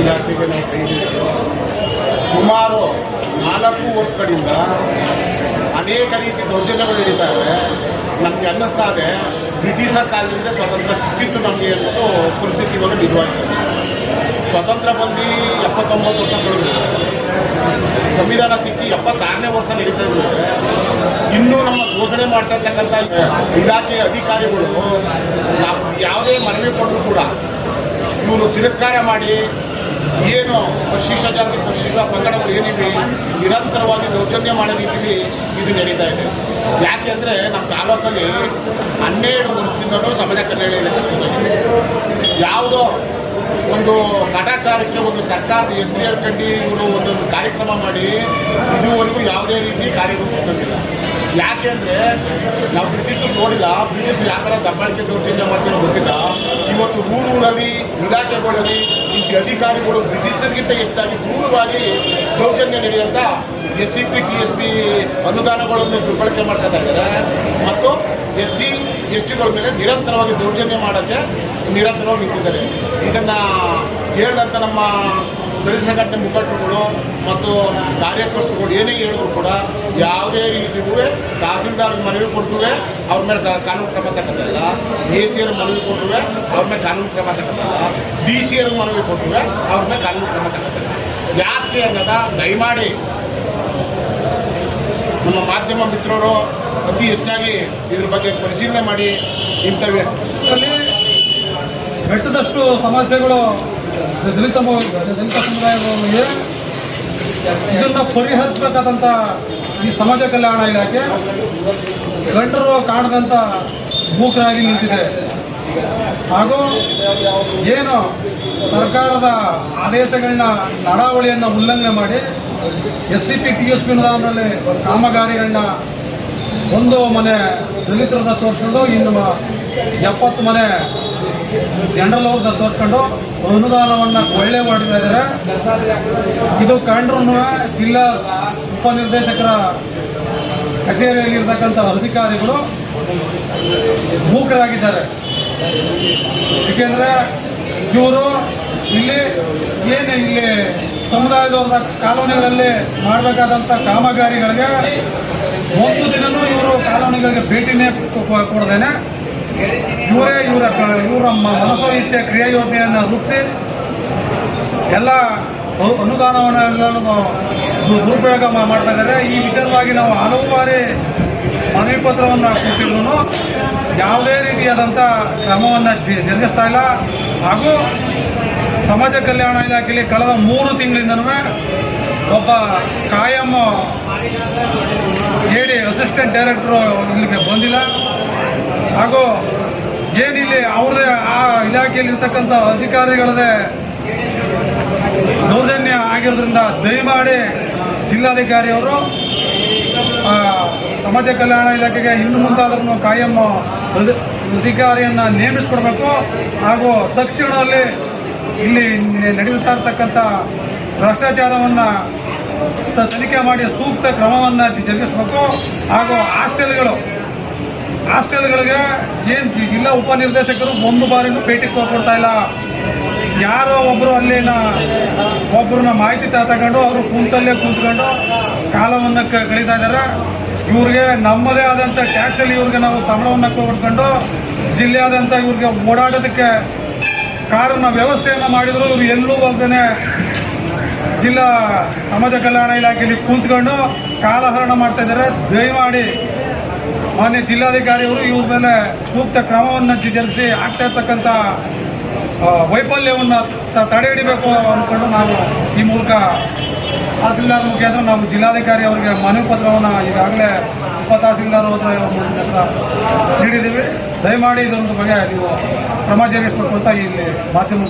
ಇಲಾಖೆಗೆ ನಾವು ಸುಮಾರು ನಾಲ್ಕು ವರ್ಷಗಳಿಂದ ಅನೇಕ ರೀತಿ ದೌರ್ಜನ್ಯಗಳು ಇವೆ. ನಮಗೆ ಅನ್ನಿಸ್ತಾ ಇದೆ, ಬ್ರಿಟಿಷರ ಕಾಲದಿಂದ ಸ್ವತಂತ್ರ ಸಿಕ್ಕಿತ್ತು ನಮಗೆ ಅನ್ನೋದು ಪರಿಸ್ಥಿತಿ ಇವಾಗ ನಿಜವಾಗಿದೆ. ಸ್ವತಂತ್ರ ಬಂದು ಎಪ್ಪತ್ತೊಂಬತ್ತು ವರ್ಷ ಸಂವಿಧಾನ ಸಿಕ್ಕಿ ಎಪ್ಪತ್ತಾರನೇ ವರ್ಷ ನಡೀತಾ ಇದ್ರು ಇನ್ನೂ ನಮ್ಮ ಶೋಷಣೆ ಮಾಡ್ತಾ ಇರ್ತಕ್ಕಂಥ ಇಲಾಖೆಯ ಅಧಿಕಾರಿಗಳು ಯಾವುದೇ ಮನವಿ ಕೊಟ್ಟರು ಕೂಡ ಇವರು ತಿರಸ್ಕಾರ ಮಾಡಿ ಏನು ಪರಿಶಿಷ್ಟ ಜಾತಿ, ಪರಿಶಿಷ್ಟ ಪಂಗಡಗಳು ಏನಿವೆ ನಿರಂತರವಾಗಿ ದೌರ್ಜನ್ಯ ಮಾಡೋ ರೀತಿಯಲ್ಲಿ ಇದು ನಡೀತಾ ಇದೆ. ಯಾಕೆ ಅಂದರೆ ನಮ್ಮ ತಾಲೂಕಲ್ಲಿ ಹನ್ನೆರಡು ವರ್ಷದಿಂದಲೂ ಸಮಾಜ ಕಲ್ಯಾಣ ಇಲಾಖೆ ಯಾವುದೋ ಒಂದು ಕಾಟಾಚಾರಕ್ಕೆ ಒಂದು ಸರ್ಕಾರದ ಹೆಸರು ಹೇಳ್ಕೊಂಡು ಇವರು ಒಂದೊಂದು ಕಾರ್ಯಕ್ರಮ ಮಾಡಿ ಇದುವರೆಗೂ ಯಾವುದೇ ರೀತಿ ಕಾರ್ಯಕ್ರಮ ತಂದಿಲ್ಲ ಯಾಕೆ ಅಂದರೆ ನಾವು ಬ್ರಿಟಿಷರು ನೋಡಿಲ್ಲ ಬ್ರಿಟಿಷರು ಯಾವ ಥರ ದಬ್ಬಾಳಿಕೆ ದೌರ್ಜನ್ಯ ಮಾಡ್ತಿರೋ ಗೊತ್ತಿಲ್ಲ. ಇವತ್ತು ಊರೂರಲ್ಲಿ ಇಲಾಖೆಗಳಲ್ಲಿ ಈ ಅಧಿಕಾರಿಗಳು ಬ್ರಿಟಿಷರಿಗಿಂತ ಹೆಚ್ಚಾಗಿ ಕ್ರೂರವಾಗಿ ದೌರ್ಜನ್ಯ ನಡೆಯುವಂಥ S C P T S P ಅನುದಾನಗಳನ್ನು ದುರ್ಬಳಕೆ ಮಾಡ್ತಾ ಇದ್ದಾರೆ. ಮತ್ತು ಎಸ್ ಸಿ ಎಸ್ ಟಿಗಳ ಮೇಲೆ ನಿರಂತರವಾಗಿ ದೌರ್ಜನ್ಯ ಮಾಡೋಕ್ಕೆ ನಿರಂತರವಾಗಿ ನಿಂತಿದ್ದಾರೆ. ಇದನ್ನು ಹೇಳಿದಂಥ ನಮ್ಮ ದಲಿತ ಸಂಘಟನೆ ಮುಖಂಡರುಗಳು ಮತ್ತು ಕಾರ್ಯಕರ್ತರುಗಳು ಏನೇ ಹೇಳಿದ್ರು ಕೂಡ ಯಾವುದೇ ರೀತಿಗೂ ತಹಸೀಲ್ದಾರ್ ಮನವಿ ಕೊಟ್ಟುವೆ ಅವ್ರ ಮೇಲೆ ಕಾನೂನು ಕ್ರಮ ತಗೋದಿಲ್ಲ ಎ ಸಿ ಅವ್ರ ಮನವಿ ಕೊಟ್ಟುವೆ ಅವ್ರ ಮೇಲೆ ಕಾನೂನು ಕ್ರಮ ತಗೋದಿಲ್ಲ ಬಿ ಸಿ ಅವ್ರ ಮನವಿ ಕೊಟ್ಟುವೆ ಅವ್ರ ಮೇಲೆ ಕಾನೂನು ಕ್ರಮ ತಗೋದಿಲ್ಲ ಯಾಕೆ ಅನ್ನೋದ ದಯಮಾಡಿ ನಮ್ಮ ಮಾಧ್ಯಮ ಮಿತ್ರರು ಅತಿ ಹೆಚ್ಚಾಗಿ ಇದ್ರ ಬಗ್ಗೆ ಪರಿಶೀಲನೆ ಮಾಡಿ ಇಂಥವೇ. ಬೆಟ್ಟದಷ್ಟು ಸಮಸ್ಯೆಗಳು ದಲಿತ ದಲಿತ ಸಮುದಾಯಗಳಿಗೆ ಇದನ್ನು ಪರಿಹರಿಸಬೇಕಾದಂಥ ಈ ಸಮಾಜ ಕಲ್ಯಾಣ ಇಲಾಖೆ ಗಂಡರು ಕಾಣದಂಥ ಮೂಕರಾಗಿ ನಿಂತಿದೆ. ಹಾಗೂ ಏನು ಸರ್ಕಾರದ ಆದೇಶಗಳನ್ನ ನಡಾವಳಿಯನ್ನು ಉಲ್ಲಂಘನೆ ಮಾಡಿ S C P T S P ಅನುದಾನದಲ್ಲಿ ಕಾಮಗಾರಿಗಳನ್ನ ಒಂದು ಮನೆ ದಲಿತರನ್ನ ತೋರಿಸ್ಕೊಂಡು ಇನ್ನು ಎಪ್ಪತ್ತು ಮನೆ ಜನರಲ್ ಅವ್ರನ್ನ ತೋರಿಸ್ಕೊಂಡು ಅನುದಾನವನ್ನು ಒಳ್ಳೆ ಮಾಡ್ತಾ ಇದ್ದಾರೆ ಇದು ಕಂಡ್ರೂ ಜಿಲ್ಲಾ ಉಪನಿರ್ದೇಶಕರ ಕಚೇರಿಯಲ್ಲಿ ಇರ್ತಕ್ಕಂಥ ಅಧಿಕಾರಿಗಳು ಮೂಕರಾಗಿದ್ದಾರೆ. ಏಕೆಂದರೆ ಇವರು ಇಲ್ಲಿ ಏನು ಇಲ್ಲಿ ಸಮುದಾಯದವ್ರ ಕಾಲೋನಿಗಳಲ್ಲಿ ಮಾಡಬೇಕಾದಂಥ ಕಾಮಗಾರಿಗಳಿಗೆ ಒಂದು ದಿನನೂ ಇವರು ಕಾಲೋನಿಗಳಿಗೆ ಭೇಟಿನೇ ಕೊಡದೇನೆ. ಇವರೇ ಇವರ ಇವರ ಮನಸ್ಸೋ ಇಚ್ಛೆ ಕ್ರಿಯಾ ಯೋಜನೆಯನ್ನು ರೂಪಿಸಿ ಎಲ್ಲ ಅನು- ಅನುದಾನವನ್ನು ದುರುಪಯೋಗ ಮಾಡ್ತಾ ಇದ್ದಾರೆ. ಈ ವಿಚಾರವಾಗಿ ನಾವು ಹಲವು ಬಾರಿ ಮನವಿ ಪತ್ರವನ್ನು ಕೊಟ್ಟಿದ್ರು ಯಾವುದೇ ರೀತಿಯಾದಂಥ ಕ್ರಮವನ್ನು ಜರುಗಿಸ್ತಾ ಇಲ್ಲ. ಹಾಗೂ ಸಮಾಜ ಕಲ್ಯಾಣ ಇಲಾಖೆಯಲ್ಲಿ ಕಳೆದ ಮೂರು ತಿಂಗಳಿಂದನೂ ಒಬ್ಬ ಕಾಯಂ ಹೇಳಿ ಅಸಿಸ್ಟೆಂಟ್ ಡೈರೆಕ್ಟ್ರು ಇಲ್ಲಿಗೆ ಬಂದಿಲ್ಲ. ಹಾಗೂ ಏನಿಲ್ಲಿ ಅವ್ರದೇ ಆ ಇಲಾಖೆಯಲ್ಲಿ ಇರ್ತಕ್ಕಂಥ ಅಧಿಕಾರಿಗಳದೇ ದೌರ್ಜನ್ಯ ಆಗಿರೋದ್ರಿಂದ ದಯಮಾಡಿ ಜಿಲ್ಲಾಧಿಕಾರಿಯವರು ಸಮಾಜ ಕಲ್ಯಾಣ ಇಲಾಖೆಗೆ ಇನ್ನು ಮುಂದಾದ್ರೂ ಕಾಯಂ ಅಧಿಕಾರಿಯನ್ನು ನೇಮಿಸಿಕೊಡ್ಬೇಕು. ಹಾಗೂ ತಕ್ಷಣದಲ್ಲಿ ಇಲ್ಲಿ ನಡೆಯುತ್ತಾ ಇರ್ತಕ್ಕಂಥ ಭ್ರಷ್ಟಾಚಾರವನ್ನು ತನಿಖೆ ಮಾಡಿ ಸೂಕ್ತ ಕ್ರಮವನ್ನು ಜರುಗಿಸಬೇಕು. ಹಾಗೂ ಹಾಸ್ಟೆಲ್ಗಳು ಹಾಸ್ಟೆಲ್ಗಳಿಗೆ ಏನು ಜಿಲ್ಲಾ ಉಪನಿರ್ದೇಶಕರು ಒಂದು ಬಾರಿನೂ ಭೇಟಿ ಕೊಡ್ತಾ ಇಲ್ಲ. ಯಾರೋ ಒಬ್ಬರು ಅಲ್ಲಿನ ಒಬ್ಬರನ್ನ ಮಾಹಿತಿ ತಗೊಂಡು ಅವರು ಕುಂತಲ್ಲೇ ಕೂತ್ಕೊಂಡು ಕಾಲವನ್ನು ಕಳೀತಾ ಇದ್ದಾರೆ. ಇವ್ರಿಗೆ ನಮ್ಮದೇ ಆದಂಥ ಟ್ಯಾಕ್ಸಲ್ಲಿ ಇವ್ರಿಗೆ ನಾವು ಸಂಬಳವನ್ನು ಕೊಡ್ಕೊಂಡು ಜಿಲ್ಲೆಯಾದಂಥ ಇವ್ರಿಗೆ ಓಡಾಡೋದಕ್ಕೆ ಕಾರನ್ನ ವ್ಯವಸ್ಥೆಯನ್ನು ಮಾಡಿದ್ರು. ಇವ್ರು ಎಲ್ಲೂ ಬಂದನೆ ಜಿಲ್ಲಾ ಸಮಾಜ ಕಲ್ಯಾಣ ಇಲಾಖೆಯಲ್ಲಿ ಕೂತ್ಕೊಂಡು ಕಾಲಹರಣ ಮಾಡ್ತಾ ಇದ್ದಾರೆ. ದಯಮಾಡಿ ಮಾನ್ಯ ಜಿಲ್ಲಾಧಿಕಾರಿಯವರು ಇವ್ರ ಮೇಲೆ ಸೂಕ್ತ ಕ್ರಮವನ್ನು ಜರುಗಿಸಿ ಆಗ್ತಾ ಇರ್ತಕ್ಕಂಥ ವೈಫಲ್ಯವನ್ನು ತಡೆ ಹಿಡಿಬೇಕು ಅಂದ್ಕೊಂಡು ನಾವು ಈ ಮೂಲಕ ತಹಸೀಲ್ದಾರ್ ಮುಖಾಂತರ ನಾವು ಜಿಲ್ಲಾಧಿಕಾರಿ ಅವರಿಗೆ ಮನವಿ ಪತ್ರವನ್ನು ಈಗಾಗಲೇ ಉಪ ತಹಸೀಲ್ದಾರ್ ಹೋದ್ರೆ ನೀಡಿದ್ದೀವಿ. ದಯಮಾಡಿ ಇದೊಂದು ಬಗ್ಗೆ ನೀವು ಕ್ರಮ ಜರುಗಿಸಬೇಕು ಅಂತ ಇಲ್ಲಿ ಮಾಧ್ಯಮ